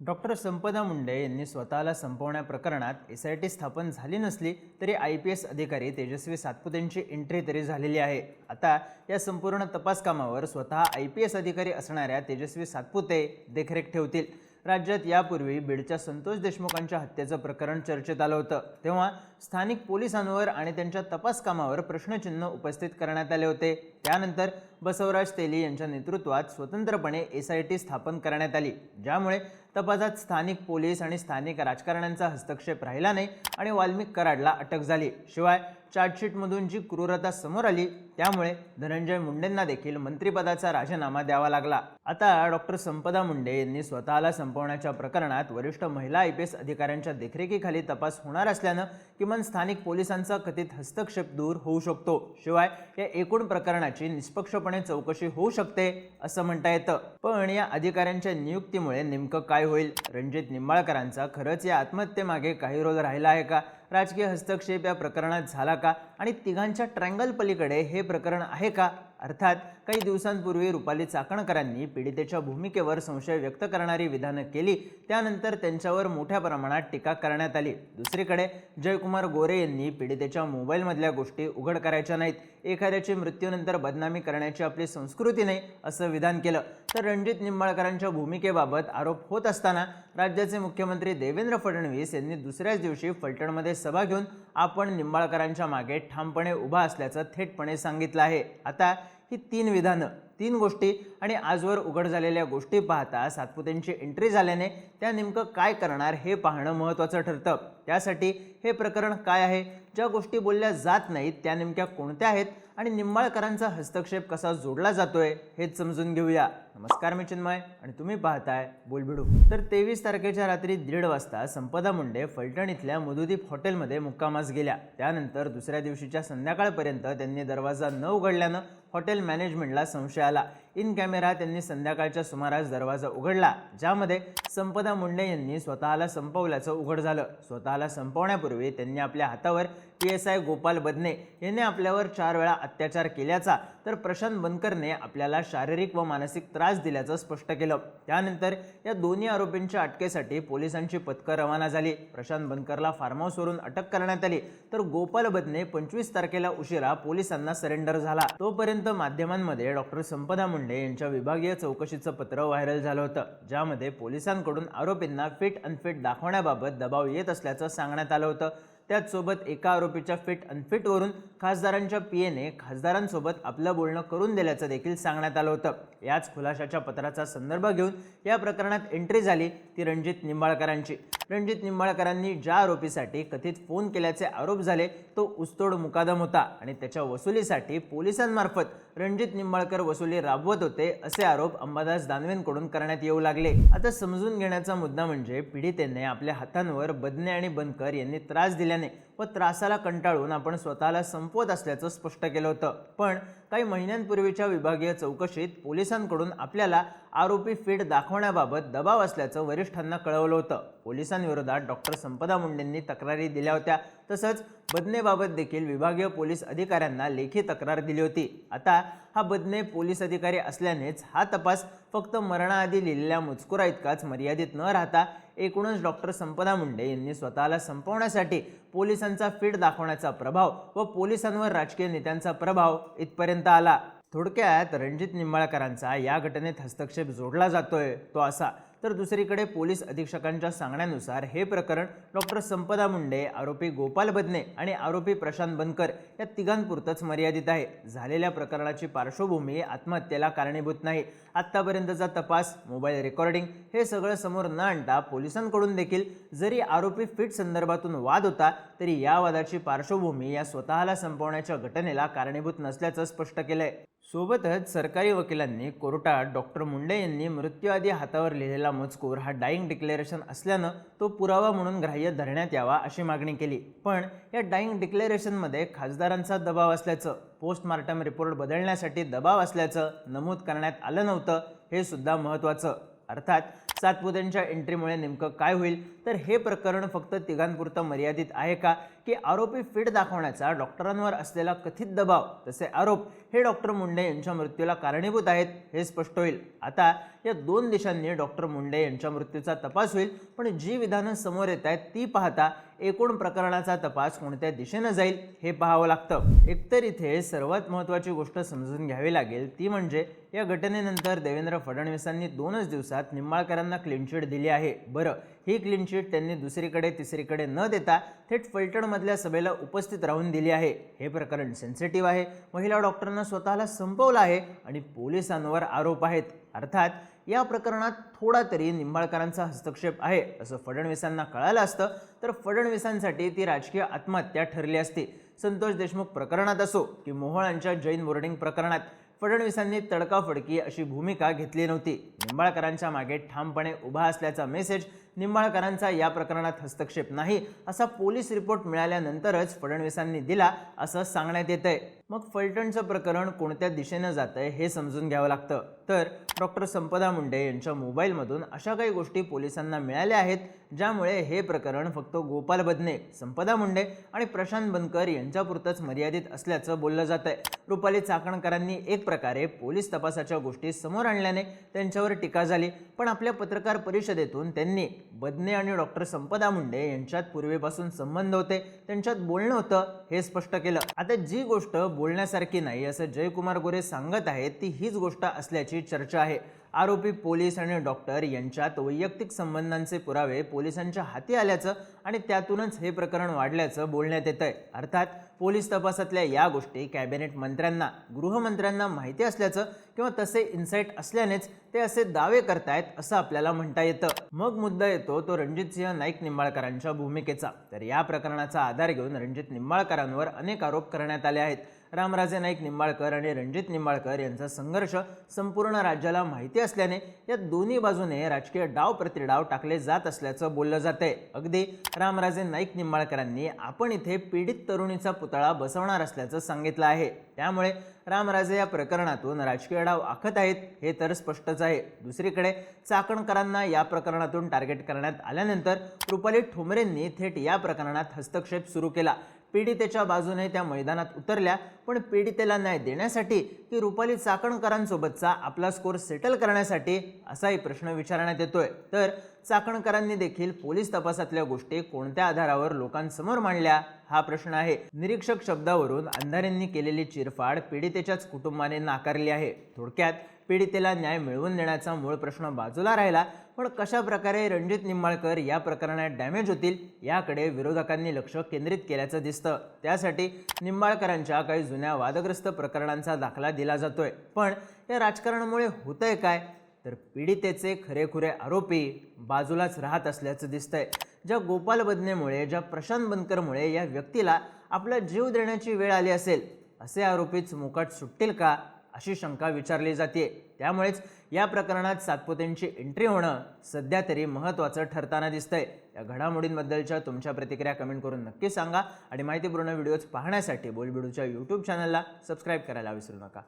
Doctor संपदा मुंडे यांनी स्वतःला संपवण्याप्रकरणात S I T स्थापन झाली नसली तरी आय पी एस अधिकारी तेजस्वी सातपुतेंची एंट्री तरी झालेली आहे. आता या संपूर्ण तपास कामावर स्वतः आय पी एस अधिकारी असणाऱ्या तेजस्वी सातपुते देखरेख ठेवतील. राज्यात यापूर्वी बीडच्या संतोष देशमुखांच्या हत्येचं प्रकरण चर्चेत आलं होतं. तेव्हा स्थानिक पोलिसांवर आणि त्यांच्या तपास कामावर प्रश्नचिन्ह उपस्थित करण्यात आले होते. त्यानंतर बसवराज तेली यांच्या नेतृत्वात स्वतंत्रपणे एस आय टी स्थापन करण्यात आली. ज्यामुळे तपासात स्थानिक पोलीस आणि स्थानिक राजकारण्यांचा हस्तक्षेप राहिला नाही आणि वाल्मिक कराडला अटक झाली. शिवाय चार्जशीटमधून जी क्रूरता समोर आली त्यामुळे धनंजय मुंडेंना देखील मंत्रिपदाचा राजीनामा द्यावा लागला. आता डॉक्टर संपदा मुंडे यांनी स्वतःला संपवण्याच्या प्रकरणात वरिष्ठ महिला आय पी एस अधिकाऱ्यांच्या देखरेखीखाली तपास होणार असल्यानं किमान स्थानिक पोलिसांचा कथित हस्तक्षेप दूर होऊ शकतो. शिवाय या एकूण प्रकरणाची निष्पक्षपणे चौकशी होऊ शकते असं म्हणता येतं. पण या अधिकाऱ्यांच्या नियुक्तीमुळे नेमकं काय होईल? रणजित निंबाळकरांचा खरंच या आत्महत्येमागे काही रोल राहिला आहे का? राजकीय हस्तक्षेप या प्रकरणात झाला का? आणि तिघांच्या ट्रँगल पलीकडे हे प्रकरण आहे का? अर्थात काही दिवसांपूर्वी रुपाली चाकणकरांनी पीडितेच्या भूमिकेवर संशय व्यक्त करणारी विधानं केली त्यानंतर त्यांच्यावर मोठ्या प्रमाणात टीका करण्यात आली. दुसरीकडे जयकुमार गोरे यांनी पीडितेच्या मोबाईलमधल्या गोष्टी उघड करायच्या नाहीत. एखाद्याची मृत्यूनंतर बदनामी करण्याची आपली संस्कृती नाही असं विधान केलं. तर रणजित निंबाळकरांच्या भूमिकेबाबत आरोप होत असताना राज्याचे मुख्यमंत्री देवेंद्र फडणवीस यांनी दुसऱ्याच दिवशी फलटणमध्ये सभा घेऊन आपण निंबाळकरांच्या मागे ठामपणे उभा असल्याचं थेटपणे सांगितलं आहे. आता ही तीन विधानं तीन गोष्टी आणि आजवर उघड झालेल्या गोष्टी पाहता सातपुतेंची एंट्री झाल्याने त्या नेमकं काय करणार हे पाहणं महत्त्वाचं ठरतं. त्यासाठी हे प्रकरण काय आहे? ज्या गोष्टी बोलल्या जात नाहीत त्या नेमक्या कोणत्या आहेत आणि निंबाळकरांचा हस्तक्षेप कसा जोडला जातोय हेच समजून घेऊया. नमस्कार मी चिन्मय आणि तुम्ही पाहताय बोलबिडू. तर तेवीस तारखेच्या रात्री दीड वाजता संपदा मुंडे फलटण इथल्या मधुदीप हॉटेलमध्ये मुक्कामास गेल्या. त्यानंतर दुसऱ्या दिवशीच्या संध्याकाळपर्यंत त्यांनी दरवाजा न उघडल्यानं हॉटेल मॅनेजमेंटला संशय आला. इन कॅमेरा त्यांनी संध्याकाळच्या सुमारास दरवाजा उघडला ज्यामध्ये संपदा मुंडे यांनी स्वतःला संपवल्याचं उघड झालं. स्वतःला संपवण्यापूर्वी त्यांनी आपल्या हातावर P S I Gopal Badne यांनी आपल्यावर चार वेळा अत्याचार केल्याचा तर प्रशांत बनकरने आपल्याला शारीरिक व मानसिक त्रास दिल्याचं स्पष्ट केलं. त्यानंतर या दोन्ही आरोपींच्या अटकेसाठी पोलिसांची पथकं रवाना झाली. प्रशांत बनकरला फार्म हाऊसवरून अटक करण्यात आली. तर गोपाल बदने पंचवीस तारखेला उशिरा पोलिसांना सरेंडर झाला. तोपर्यंत माध्यमांमध्ये डॉक्टर संपदा मुंडे यांच्या विभागीय चौकशीचं पत्र व्हायरल झालं होतं. ज्यामध्ये पोलिसांकडून आरोपींना फिट अनफिट दाखवण्याबाबत दबाव येत असल्याचं सांगण्यात आलं होतं. त्याचसोबत एका आरोपीच्या फिट अनफिटवरून खासदारांच्या पी एने खासदारांसोबत आपलं बोलणं करून दिल्याचं देखील सांगण्यात आलं होतं. याच खुलाशाच्या पत्राचा संदर्भ घेऊन या प्रकरणात एंट्री झाली ती रणजित निंबाळकरांची. रणजित निंबाळकरांनी ज्या आरोपीसाठी कथित फोन केल्याचे आरोप झाले तो उस्तोड मुकादम होता आणि त्याच्या वसुलीसाठी पोलिसांमार्फत रणजित निंबाळकर वसुली राबवत होते असे आरोप अंबादास दानवेंकडून करण्यात येऊ लागले. आता समजून घेण्याचा मुद्दा म्हणजे पीडितेने आपल्या हातांवर बदने आणि बनकर यांनी त्रास असल्याने व त्रासाला कंटाळून आपण स्वतःला संपवत असल्याचं स्पष्ट केलं होतं. पण काही महिन्यांपूर्वीच्या विभागीय चौकशीत पोलिसांकडून आपल्याला आरोपी फीड दाखवण्याबाबत दबाव असल्याचं वरिष्ठांना कळवलं होतं. पोलिसांविरोधात डॉक्टर संपदा मुंडेंनी तक्रारी दिल्या होत्या. तसंच बदनेबाबत देखील विभागीय पोलीस अधिकाऱ्यांना लेखी तक्रार दिली होती. आता हा बदने पोलीस अधिकारी असल्यानेच हा तपास फक्त मरणाआधी लिहिलेल्या मजकुरा इतकाच मर्यादित न राहता एकूणच डॉक्टर संपदा मुंडे यांनी स्वतःला संपवण्यासाठी पोलिसांचा फीड दाखवण्याचा प्रभाव व पोलिसांवर राजकीय नेत्यांचा प्रभाव इथपर्यंत आला. थोडक्यात रणजित निंबाळकरांचा या घटनेत हस्तक्षेप जोडला जातोय तो असा. तर दुसरीकडे पोलीस अधीक्षकांच्या सांगण्यानुसार हे प्रकरण डॉक्टर संपदा मुंडे आरोपी गोपाल बदने आणि आरोपी प्रशांत बनकर या तिघांपुरतंच मर्यादित आहे. झालेल्या प्रकरणाची पार्श्वभूमी आत्महत्येला कारणीभूत नाही. आत्तापर्यंतचा तपास मोबाईल रेकॉर्डिंग हे सगळं समोर न आणता पोलिसांकडून देखील जरी आरोपी फिट संदर्भातून वाद होता तरी या वादाची पार्श्वभूमी या स्वतःला संपवण्याच्या घटनेला कारणीभूत नसल्याचं स्पष्ट केलंय. सोबतच सरकारी वकिलांनी कोर्टात डॉक्टर मुंडे यांनी मृत्यूआधी हातावर लिहिलेला मजकूर हा डाईंग डिक्लेरेशन असल्यानं तो पुरावा म्हणून ग्राह्य धरण्यात यावा अशी मागणी केली. पण या डाईंग डिक्लेरेशनमध्ये खासदारांचा दबाव असल्याचं पोस्टमार्टम रिपोर्ट बदलण्यासाठी दबाव असल्याचं नमूद करण्यात आलं नव्हतं हे सुद्धा महत्त्वाचं. अर्थात सातपुतेंच्या एंट्रीमुळे नेमकं काय होईल? तर हे प्रकरण फक्त तिघांपुरतं मर्यादित आहे का? की आरोपी फिट दाखवण्याचा डॉक्टरांवर असलेला कथित दबाव तसे आरोप हे डॉक्टर मुंडे यांच्या मृत्यूला कारणीभूत आहेत हे स्पष्ट होईल. आता या दोन दिशांनी डॉक्टर मुंडे यांच्या मृत्यूचा तपास होईल पण जी विधानं समोर येत आहेत ती पाहता एकूण प्रकरणाचा तपास कोणत्या दिशेनं जाईल हे पाहावं लागतं. एकतर इथे सर्वात महत्त्वाची गोष्ट समजून घ्यावी लागेल ती म्हणजे या घटनेनंतर देवेंद्र फडणवीसांनी दोनच दिवसात निंबाळकरांना क्लीन चिट दिली आहे. बरं ही क्लीनचिट त्यांनी दुसरीकडे तिसरीकडे न देता थेट फलटणमधल्या सभेला उपस्थित राहून दिली आहे. हे प्रकरण सेन्सिटिव्ह आहे. महिला डॉक्टरांना स्वतःला संपवलं आहे आणि पोलिसांवर आरोप आहेत. अर्थात या प्रकरणात थोडा तरी निंबाळकरांचा हस्तक्षेप आहे असं फडणवीसांना कळालं असतं. तर फडणवीसांसाठी ती राजकीय आत्महत्या ठरली असती. संतोष देशमुख प्रकरणात असो की मोहोळांच्या जैन बोर्डिंग प्रकरणात फडणवीसांनी तडकाफडकी अशी भूमिका घेतली नव्हती. निंबाळकरांच्या मागे ठामपणे उभा असल्याचा मेसेज निंबाळकरांचा या प्रकरणात हस्तक्षेप नाही असा पोलीस रिपोर्ट मिळाल्यानंतरच फडणवीसांनी दिला असं सांगण्यात येतंय. मग फलटणचं प्रकरण कोणत्या दिशेनं जातंय हे समजून घ्यावं लागतं. तर डॉक्टर संपदा मुंडे यांच्या मोबाईलमधून अशा काही गोष्टी पोलिसांना मिळाल्या आहेत ज्यामुळे हे प्रकरण फक्त गोपाल बदने संपदा मुंडे आणि प्रशांत बनकर यांच्यापुरतंच मर्यादित असल्याचं बोललं जात आहे रुपाली चाकणकरांनी एक प्रकारे पोलीस तपासाच्या गोष्टी समोर आणल्याने त्यांच्यावर टीका झाली पण आपल्या पत्रकार परिषदेतून त्यांनी बदने आणि डॉक्टर संपदा मुंडे यांच्यात पूर्वीपासून संबंध होते. त्यांच्यात बोलणं होतं हे स्पष्ट केलं. आता जी गोष्ट बोलण्यासारखी नाही असं जयकुमार गोरे सांगत आहेत ती हीच गोष्ट असल्याची चर्चा आहे. आरोपी पोलीस आणि डॉक्टर यांच्यात वैयक्तिक संबंधांचे पुरावे पोलिसांच्या हाती आल्याचं आणि त्यातूनच हे प्रकरण वाढल्याचं बोलण्यात येत आहे अर्थात पोलीस तपासातल्या या गोष्टी कॅबिनेट मंत्र्यांना गृहमंत्र्यांना माहिती असल्याचं किंवा तसे इन्साईट असल्यानेच ते असे दावे करतायत असं आपल्याला म्हणता येतं. मग मुद्दा येतो तो रणजितसिंह नाईक निंबाळकरांच्या भूमिकेचा. तर या प्रकरणाचा आधार घेऊन रणजित निंबाळकरांवर अनेक आरोप करण्यात आले आहेत. रामराजे नाईक निंबाळकर आणि रणजित निंबाळकर यांचा संघर्ष संपूर्ण राज्याला माहिती असल्याने या दोन्ही बाजूने राजकीय डाव प्रतिडाव टाकले जात असल्याचं बोललं जातंय. अगदी रामराजे नाईक निंबाळकरांनी आपण इथे पीडित तरुणीचा पुतळा बसवणार असल्याचं सांगितलं आहे. त्यामुळे रामराजे या प्रकरणातून राजकीय डाव आखत आहेत हे तर स्पष्टच आहे. दुसरीकडे चाकणकरांना या प्रकरणातून टार्गेट करण्यात आल्यानंतर रुपाली ठोंबरेंनी थेट या प्रकरणात हस्तक्षेप सुरू केला. पीडितेच्या बाजूने त्या मैदानात उतरल्या. पण पीडितेला न्याय देण्यासाठी की रुपाली चाकणकरांसोबतचा आपला स्कोर सेटल करण्यासाठी असाही प्रश्न विचारण्यात येतोय. तर चाकणकरांनी देखील पोलीस तपासातल्या गोष्टी कोणत्या आधारावर लोकांसमोर मांडल्या हा प्रश्न आहे. निरीक्षक शब्दावरून अंधारेंनी केलेली चिरफाड पीडितेच्याच कुटुंबाने नाकारली आहे. थोडक्यात पीडितेला न्याय मिळवून देण्याचा मूळ प्रश्न बाजूला राहिला पण कशा प्रकारे रणजित निंबाळकर या प्रकरणात डॅमेज होतील याकडे विरोधकांनी लक्ष केंद्रित केल्याचं दिसतं. त्यासाठी निंबाळकरांच्या काही जुन्या वादग्रस्त प्रकरणांचा दाखला दिला जातोय. पण या राजकारणामुळे होतंय काय? तर पीडितेचे खरेखुरे आरोपी बाजूलाच राहत असल्याचं दिसतंय. ज्या गोपाल बदनेमुळे ज्या प्रशांत बनकरमुळे या व्यक्तीला आपला जीव देण्याची वेळ आली असेल असे आरोपीच मुकाट सुटतील का अशी शंका विचारली जाते त्यामुळेच या प्रकरणात सातपुतेंची एंट्री होणं सध्या तरी महत्त्वाचं ठरताना दिसतंय. या घडामोडींबद्दलच्या तुमच्या प्रतिक्रिया कमेंट करून नक्की सांगा. आणि माहितीपूर्ण व्हिडिओज पाहण्यासाठी बोलबिडूच्या यूट्यूब चॅनलला सबस्क्राईब करायला विसरू नका.